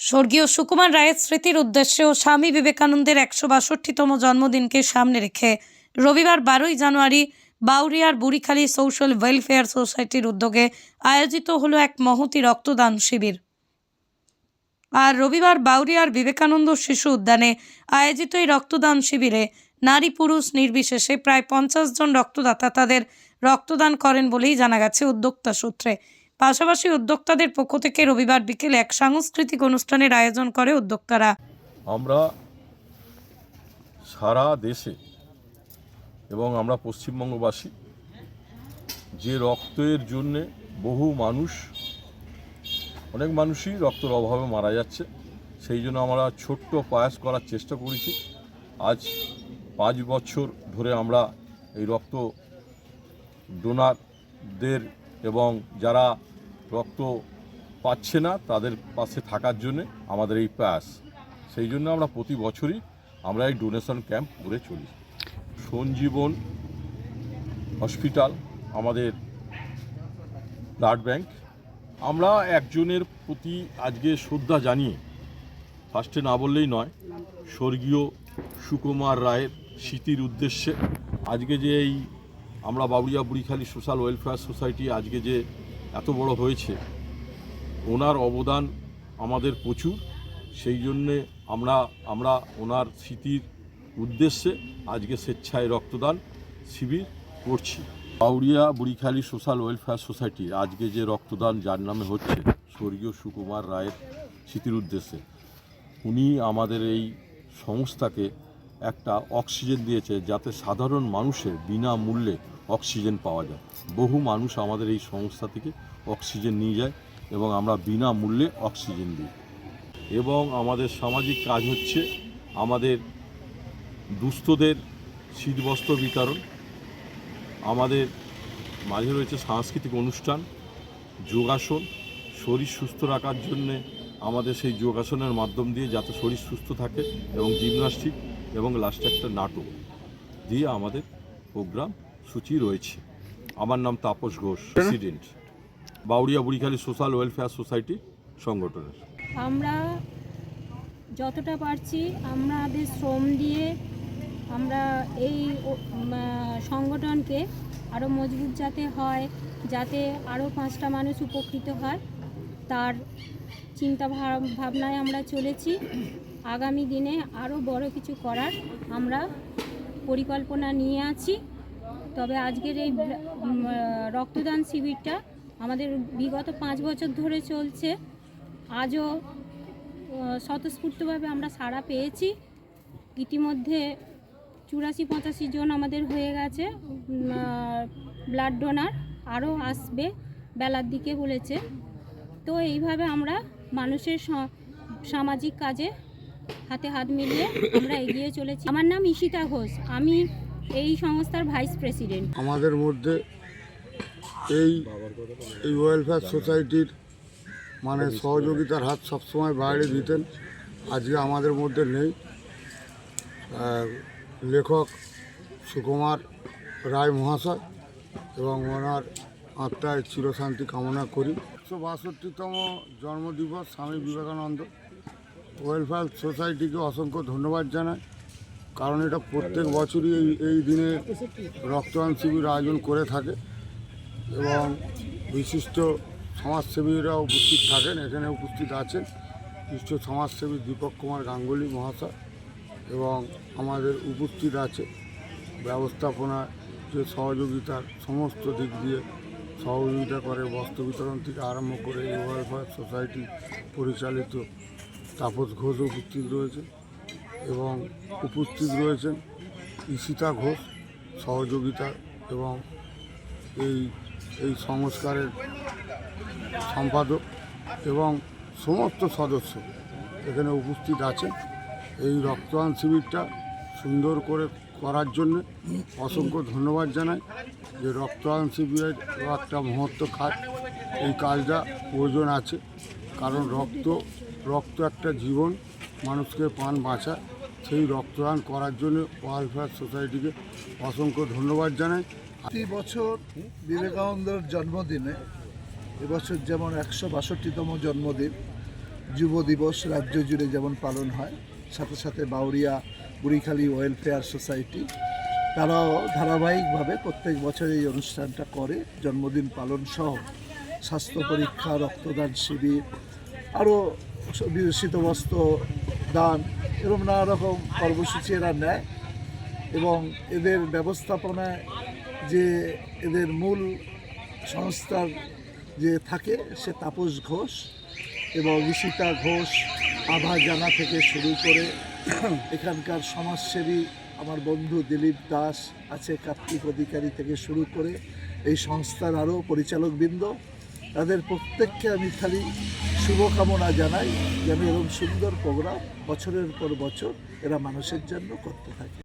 স্বর্গীয় সুকুমার রায়ের স্মৃতির উদ্দেশ্যে ও স্বামী বিবেকানন্দের একশো বাষট্টিতম জন্মদিনকে সামনে রেখে রবিবার বারোই জানুয়ারি বাউরিয়ার বুড়িখালী সোশ্যাল ওয়েলফেয়ার সোসাইটির উদ্যোগে আয়োজিত হলো এক মহতি রক্তদান শিবির। আর রবিবার বাউরিয়ার বিবেকানন্দ শিশু উদ্যানে আয়োজিত এই রক্তদান শিবিরে নারী পুরুষ নির্বিশেষে প্রায় পঞ্চাশ জন রক্তদাতা তাদের রক্তদান করেন বলেই জানা গেছে উদ্যোক্তা সূত্রে। পাশাপাশি উদ্যোক্তাদের পক্ষ থেকে রবিবার বিকেলে এক সাংস্কৃতিক অনুষ্ঠানের আয়োজন করে উদ্যোক্তারা। আমরা সারা দেশে এবং আমরা পশ্চিমবঙ্গবাসী যে রক্তের জন্যে বহু মানুষ, অনেক মানুষই রক্তের অভাবে মারা যাচ্ছে, সেই জন্য আমরা ছোট্ট প্রয়াস করার চেষ্টা করেছি। আজ পাঁচ বছর ধরে আমরা এই রক্ত ডোনারদের এবং যারা রক্ত পাচ্ছে না তাদের পাশে থাকার জন্যে আমাদের এই প্রয়াস। সেই জন্য আমরা প্রতি বছরই আমরা এই ডোনেশন ক্যাম্প করে চলি। সঞ্জীবন হসপিটাল আমাদের ব্লাড ব্যাংক আমরা একজনের প্রতি আজকে শ্রদ্ধা জানিয়ে ফার্স্টে না বললেই নয়, স্বর্গীয় সুকুমার রায়ের স্মৃতির উদ্দেশ্যে আজকে যে এই আমরা Baburia Burikhali social welfare society আজকে যে এত বড় হয়েছে, ওনার অবদান আমাদের প্রচুর। সেই জন্যে আমরা আমরা ওনার স্মৃতির উদ্দেশ্যে আজকে স্বেচ্ছায় রক্তদান শিবির করছি। Bauria Burikhali social welfare society আজকে যে রক্তদান যার নামে হচ্ছে স্বর্গীয় সুকুমার রায়ের স্মৃতির উদ্দেশ্যে, উনি আমাদের এই সংস্থাকে একটা অক্সিজেন দিয়েছে যাতে সাধারণ মানুষের বিনামূল্যে অক্সিজেন পাওয়া যায়। বহু মানুষ আমাদের এই সংস্থা থেকে অক্সিজেন নিয়ে যায় এবং আমরা বিনামূল্যে অক্সিজেন দিই। এবং আমাদের সামাজিক কাজ হচ্ছে আমাদের দুস্থদের শীতবস্ত্র বিতরণ। আমাদের মাঝে রয়েছে সাংস্কৃতিক অনুষ্ঠান, যোগাসন, শরীর সুস্থ রাখার জন্যে আমাদের সেই যোগাসনের মাধ্যম দিয়ে যাতে শরীর সুস্থ থাকে এবং জিমনাস্টিক এবং লাস্টে একটা নাটক দিয়ে আমাদের প্রোগ্রাম সূচি রয়েছে। আমার নাম Tapas Ghosh president Bauria Burikhali social welfare society সংগঠনের। আমরা যতটা পারছি আমাদের শ্রম দিয়ে আমরা এই সংগঠনকে আরও মজবুত যাতে হয়, যাতে আরও পাঁচটা মানুষ উপকৃত হয়, তার চিন্তা ভাবনায় আমরা চলেছি। আগামী দিনে আরও বড় কিছু করার আমরা পরিকল্পনা নিয়ে আছি। তবে আজকের এই রক্তদান শিবিরটা আমাদের বিগত পাঁচ বছর ধরে চলছে। আজও স্বতঃস্ফূর্তভাবে আমরা সাড়া পেয়েছি। ইতিমধ্যে চুরাশি পঁচাশি জন আমাদের হয়ে গেছে। ব্লাড ডোনার আরও আসবে বেলার দিকে বলেছে। তো এইভাবে আমরা মানুষের সামাজিক কাজে হাতে হাত মিলিয়ে আমরা এগিয়ে চলেছি। আমার নাম ঈশিতা ঘোষ। আমি এই সংস্থার ভাইস প্রেসিডেন্ট। আমাদের মধ্যে এই এই ওয়েলফেয়ার সোসাইটির মানে সহযোগিতার হাত সবসময় বাইরে দিতেন। আজকে আমাদের মধ্যে নেই। লেখক সুকুমার রায় মহাশয় এবং ওনার আত্মায় চিরশান্তি কামনা করি। একশো বাষট্টিতম জন্মদিবস স্বামী বিবেকানন্দ। ওয়েলফেয়ার সোসাইটিকে অসংখ্য ধন্যবাদ জানাই, কারণ এটা প্রত্যেক বছরই এই এই দিনে রক্তদান শিবির আয়োজন করে থাকে এবং বিশিষ্ট সমাজসেবীরা উপস্থিত থাকেন, এখানে উপস্থিত আছেন বিশিষ্ট সমাজসেবী দীপক কুমার গাঙ্গুলি মহাশয় এবং আমাদের উপস্থিত আছে ব্যবস্থাপনা যে সহযোগিতার সমস্ত দিক দিয়ে সহযোগিতা করে বস্ত্র বিতরণ থেকে আরম্ভ করে ওয়েলফেয়ার সোসাইটি পরিচালিত তাপস ঘোষ উপস্থিত রয়েছে এবং উপস্থিত রয়েছেন ঈশিতা ঘোষ সহযোগিতা এবং এই এই সংস্কারের সম্পাদক এবং সমস্ত সদস্য এখানে উপস্থিত আছেন। এই রক্তদান শিবিরটা সুন্দর করে করার জন্য অসংখ্য ধন্যবাদ জানাই যে রক্তদান শিবিরের একটা মহত্ব কাজ এই কাজটা প্রয়োজন আছে। কারণ রক্ত রক্ত একটা জীবন, মানুষকে প্রাণ বাঁচায় সেই রক্তদান করার জন্য ওয়েলফেয়ার সোসাইটিকে অসংখ্য ধন্যবাদ জানাই। প্রতি বছর বিবেকানন্দের জন্মদিনে, এবছর যেমন একশো বাষট্টিতম জন্মদিন, যুব দিবস রাজ্য জুড়ে যেমন পালন হয়, সাথে সাথে বাউরিয়া বুড়িখালী ওয়েলফেয়ার সোসাইটি, তারাও ধারাবাহিকভাবে প্রত্যেক বছর এই অনুষ্ঠানটা করে, জন্মদিন পালন সহ স্বাস্থ্য পরীক্ষা, রক্তদান শিবির আরও শীতবস্ত্র দান এরকম নানা রকম কর্মসূচি এরা নেয় এবং এদের ব্যবস্থাপনায় যে এদের মূল সংস্থার যে থাকে সে তাপস ঘোষ এবং ঋষিতা ঘোষ, আভা জানা থেকে শুরু করে এখানকার সমাজসেবী আমার বন্ধু দিলীপ দাস আছে কার্তিক অধিকারী থেকে শুরু করে এই সংস্থার আরও পরিচালকবৃন্দ। তাদের প্রত্যেককে আমি খালি শুভকামনা জানাই যে আমি এরকম সুন্দর প্রোগ্রাম বছরের পর বছর এরা মানুষের জন্য করতে থাকে।